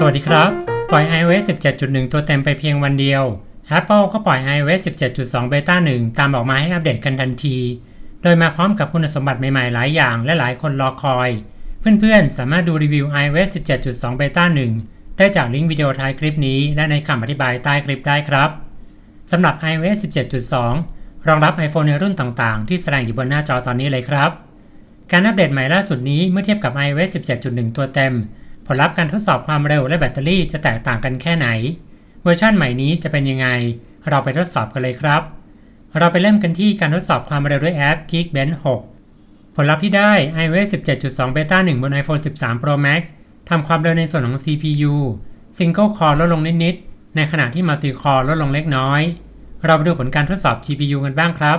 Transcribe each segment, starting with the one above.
สวัสดีครับ ปล่อย iOS 17.1 ตัวเต็มไปเพียงวันเดียว Apple ก็ปล่อย iOS 17.2 Beta 1 ตามออกมาให้อัปเดตกันทันที โดยมาพร้อมกับคุณสมบัติใหม่ๆ หลายอย่างและหลายคนรอคอย เพื่อนๆ สามารถดูรีวิว iOS 17.2 Beta 1 ได้จากลิงก์วิดีโอท้ายคลิปนี้ และในคำอธิบายใต้คลิปได้ครับสำหรับ iOS 17.2 รองรับ iPhone ในรุ่นต่างๆ ที่แสดงอยู่บนหน้าจอตอนนี้เลยครับ การอัปเดตใหม่ล่าสุดนี้เมื่อเทียบกับ iOS 17.1 ตัวเต็ม ผลลัพธ์การทดสอบความเร็วและแบตเตอรี่จะแตกต่างกันแค่ไหน เวอร์ชันใหม่นี้จะเป็นยังไง เราไปทดสอบกันเลยครับ เราไปเริ่มกันที่การทดสอบความเร็วด้วยแอป Geekbench 6 ผลลัพธ์ที่ได้ iOS 17.2 Beta 1 บน iPhone 13 Pro Max ทำความเร็วในส่วนของ CPU Single Core ลดลงนิดๆ ในขณะที่ Multi Core ลดลงเล็กน้อย เราไปดูผลการทดสอบ GPU กันบ้างครับ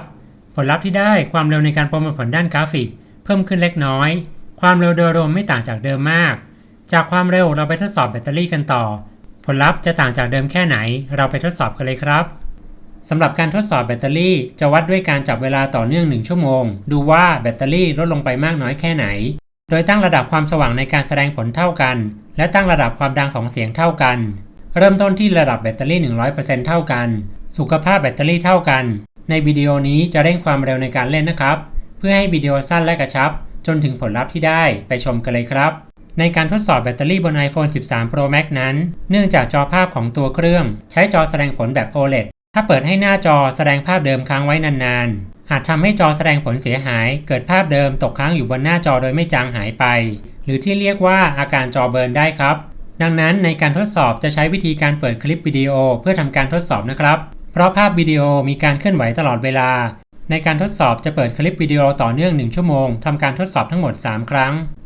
ผลลัพธ์ที่ได้ความเร็วในการประมวลผลด้านกราฟิก เพิ่มขึ้นเล็กน้อย ความเร็วโดยรวมไม่ต่างจากเดิมมาก จากความเร็วเราไปทดสอบแบตเตอรี่กันต่อ ผลลัพธ์จะต่างจากเดิมแค่ไหน เราไปทดสอบกันเลยครับสำหรับการทดสอบแบตเตอรี่จะวัดด้วยการจับเวลาต่อเนื่อง 1 ชั่วโมง ดูว่าแบตเตอรี่ลดลงไปมากน้อยแค่ไหน โดยตั้งระดับความสว่างในการแสดงผลเท่ากัน และตั้งระดับความดังของเสียงเท่ากัน เริ่มต้นที่ระดับแบตเตอรี่ 100%เท่ากัน สุขภาพแบตเตอรี่เท่ากัน ในวิดีโอนี้จะเร่งความเร็วในการเล่นนะครับ เพื่อให้วิดีโอสั้นและกระชับ จนถึงผลลัพธ์ที่ได้ไปชมกันเลยครับ ในการทดสอบแบตเตอรี่บน iPhone 13 Pro Max นั้น เนื่องจากจอภาพของตัวเครื่อง ใช้จอแสดงผลแบบ OLED ถ้าเปิดให้หน้าจอแสดงภาพเดิมค้างไว้นานๆ อาจทำให้จอแสดงผลเสียหาย เกิดภาพเดิมตกค้างอยู่บนหน้าจอโดยไม่จางหายไป หรือที่เรียกว่าอาการจอเบิร์นได้ครับ ดังนั้นในการทดสอบจะใช้วิธีการเปิดคลิปวิดีโอเพื่อทำการทดสอบนะครับ เพราะภาพวิดีโอมีการเคลื่อนไหวตลอดเวลา ในการทดสอบจะเปิดคลิปวิดีโอต่อเนื่อง 1 ชั่วโมงทำการทดสอบทั้งหมด 3 ครั้ง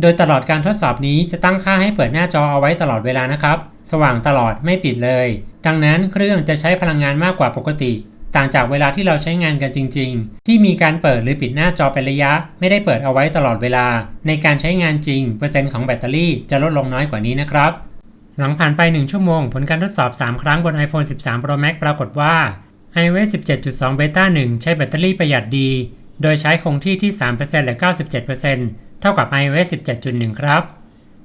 โดยตลอดการทดสอบนี้จะตั้งค่าให้เปิดหน้าจอเอาไว้ตลอดเวลานะครับ สว่างตลอดไม่ปิดเลย ดังนั้นเครื่องจะใช้พลังงานมากกว่าปกติ ต่างจากเวลาที่เราใช้งานกันจริง ๆ ที่มีการเปิดหรือปิดหน้าจอเป็นระยะ ไม่ได้เปิดเอาไว้ตลอดเวลา ในการใช้งานจริง เปอร์เซ็นต์ของแบตเตอรี่จะลดลงน้อยกว่านี้นะครับ หลังผ่านไป 1 ชั่วโมง ผลการทดสอบ 3 ครั้งบน iPhone 13 Pro Max ปรากฏว่า iOS 17.2 Beta 1 ใช้แบตเตอรี่ประหยัดดี โดยใช้คงที่ที่ 3%และ 97% เท่ากับ iOS 17.1 ครับ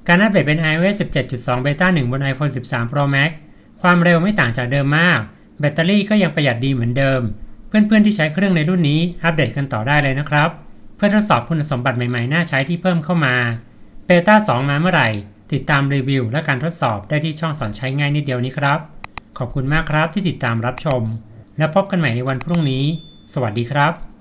การอัปเดตเป็น iOS 17.2 Beta 1 บน iPhone 13 Pro Max ความเร็วไม่ต่างจากเดิมมาก แบตเตอรี่ก็ยังประหยัดดีเหมือนเดิม เพื่อนๆที่ใช้เครื่องในรุ่นนี้อัปเดตกันต่อได้เลยนะครับ เพื่อทดสอบคุณสมบัติใหม่ๆ น่าใช้ที่เพิ่มเข้ามาเบต้า2 มาเมื่อไหร่ ติดตามรีวิวและการทดสอบได้ที่ช่องสอนใช้ง่ายนิดเดียวนี้ครับ ขอบคุณมากครับที่ติดตามรับชม และพบกันใหม่ในวันพรุ่งนี้ สวัสดีครับ